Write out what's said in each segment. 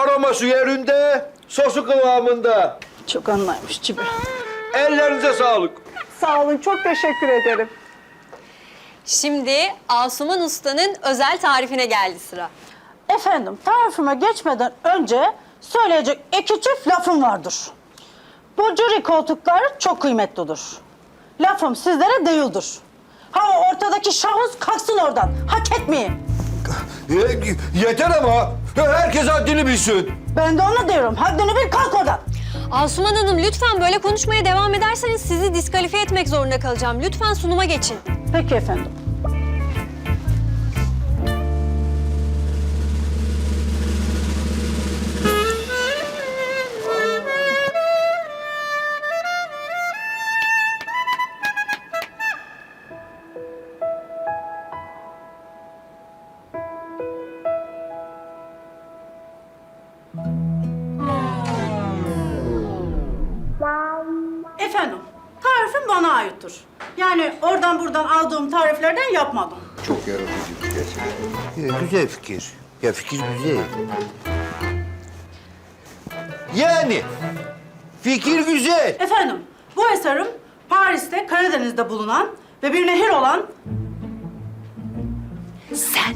Aroması yerinde, sosu kıvamında. Çok anlaymış Cibi. Ellerinize sağlık. Sağ olun, çok teşekkür ederim. Şimdi Asuman Usta'nın özel tarifine geldi sıra. Efendim, tarifime geçmeden önce söyleyecek iki çift lafım vardır. Bu jüri koltukları çok kıymetlidir. Lafım sizlere değildir. Ha o ortadaki şahıs kalksın oradan. Hak etmeyin. Ye- yeter ama. Herkes haddini bilsin. Ben de ona diyorum. Haddini bil kalk oradan. Asuman Hanım lütfen böyle konuşmaya devam ederseniz sizi diskalifiye etmek zorunda kalacağım. Lütfen sunuma geçin. Peki efendim. Efendim, tarifim bana aittir. Yani oradan buradan aldığım tariflerden yapmadım. Çok yaratıcı bir gerçekten. Ya, güzel fikir. Ya fikir güzel. Yani fikir güzel. Efendim, bu eserim Paris'te, Karadeniz'de bulunan ve bir nehir olan... Sen,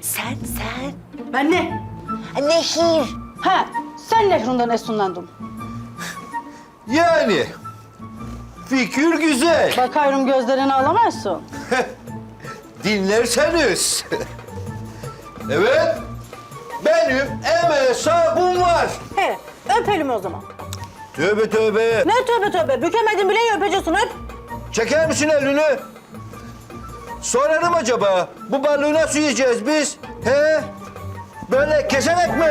sen, sen. Ben ne? Nehir. Ha, sen nehrinden esinlendim. Yani fikir güzel. Bakıyorum gözlerini alamazsın. Dinlerseniz. evet. Benim emeğe sabım var. He, öpelim o zaman. Tövbe tövbe. Ne tövbe tövbe, bükemedin bile öpeceksin, öp. Çeker misin elini? Sorarım acaba bu balığı nasıl yiyeceğiz biz? He? Böyle keserek mi?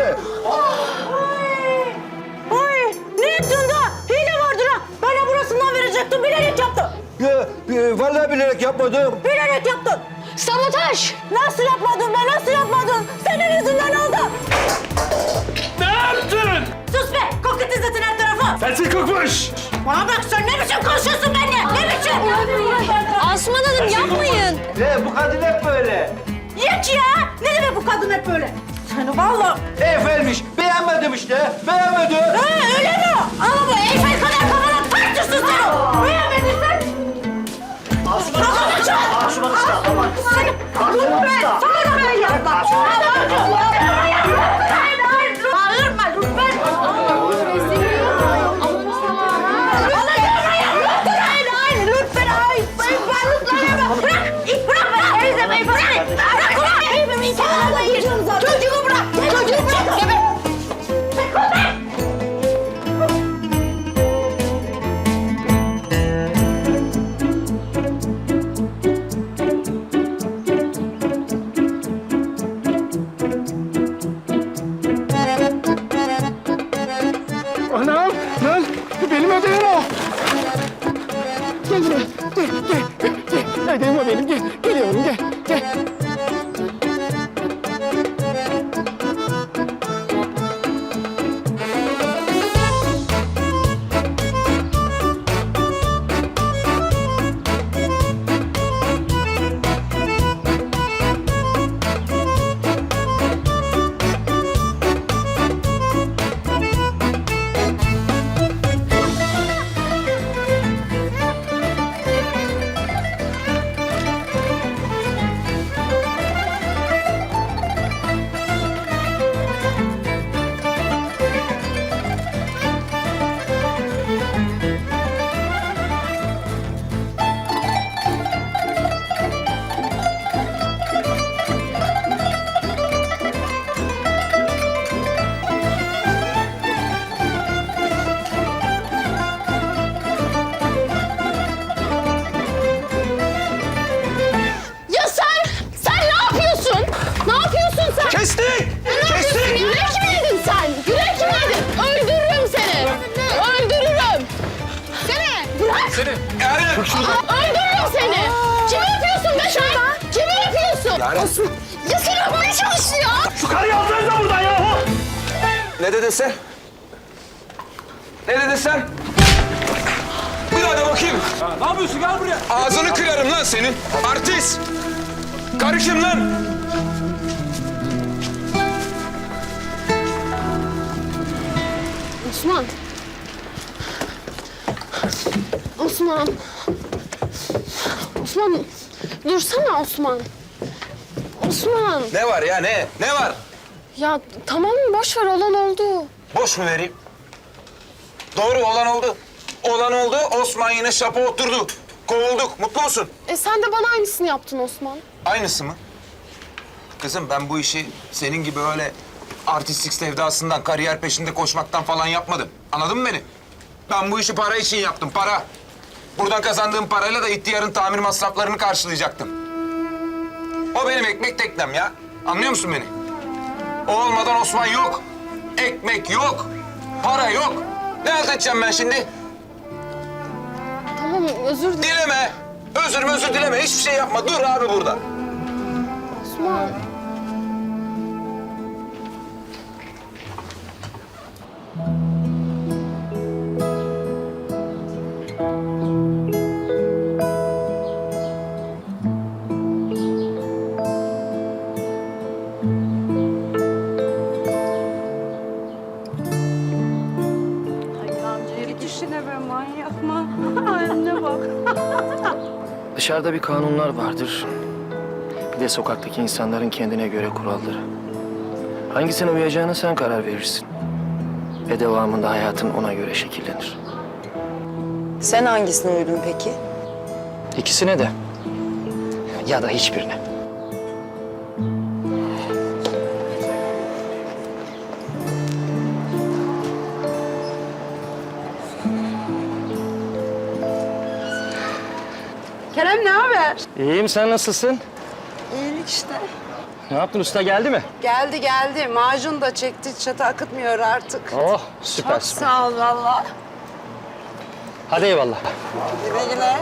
Ay, ne ettin de? Hile vardır ha. Bana burasından verecektin, bilerek yaptın. Ya, e, vallahi bilerek yapmadım. Bilerek yaptın. Sabotaj! Nasıl yapmadın be, nasıl yapmadın? Senin yüzünden oldu. Ne yaptın? Sus be, kokut izletin her tarafı. Sensin kokmuş. Bana bak sen ne biçim konuşuyorsun benimle? Ne biçim? Asuman Hanım yapmayın. Ne bu kadın hep böyle. Yek ya! Ne demek bu kadın hep böyle? Seni vallahi... Efendimiş beğenmedim işte beğenmedim. Ha öyle mi? Ama bu Eyfel kadar kafana tartışsın seni. Beğenmedin sen. Asuman Usta. Asuman Usta. Seni... Dur be! Sana ben yapma. Bağırma Öldürürüm seni. Kimi yapıyorsun be sen? Kimi yapıyorsun? Asıl. Ya sen yapmaya çalış ya. Şu karıyı aldınız da buradan ya. Ne dedin sen? Ne dedin sen? Bir daha da bakayım. Ne yapıyorsun gel buraya. Ağzını kırarım lan senin. Artist. Karışım lan. Osman. Osman. Osman. Dursana Osman. Osman. Ne var ya ne? Ne var? Ya tamam boş ver olan oldu. Boş mu vereyim? Doğru olan oldu. Olan oldu. Osman yine şapa oturdu. Kovulduk. Mutlu musun? E sen de bana aynısını yaptın Osman. Aynısı mı? Kızım ben bu işi senin gibi öyle artistlik sevdasından, kariyer peşinde koşmaktan falan yapmadım. Anladın mı beni? Ben bu işi para için yaptım, para. Buradan kazandığım parayla da ihtiyarın tamir masraflarını karşılayacaktım. O benim ekmek teknem ya. Anlıyor musun beni? O olmadan Osman yok. Ekmek yok. Para yok. Ne halt edeceğim ben şimdi? Tamam özür dilerim Dileme. Özür özür dileme. Hiçbir şey yapma. Dur abi burada. Osman. Dışarıda bir kanunlar vardır. Bir de sokaktaki insanların kendine göre kuralları. Hangisine uyacağına sen karar verirsin. Ve devamında hayatın ona göre şekillenir. Sen hangisine uydun peki? İkisine de. Ya da hiçbirine. Haber? İyiyim, sen nasılsın? İyilik işte. Ne yaptın, usta geldi mi? Geldi geldi. Macun da çekti. Çatı akıtmıyor artık. Oh, süper Çok süper. sağ ol valla. Hadi eyvallah. Güle güle.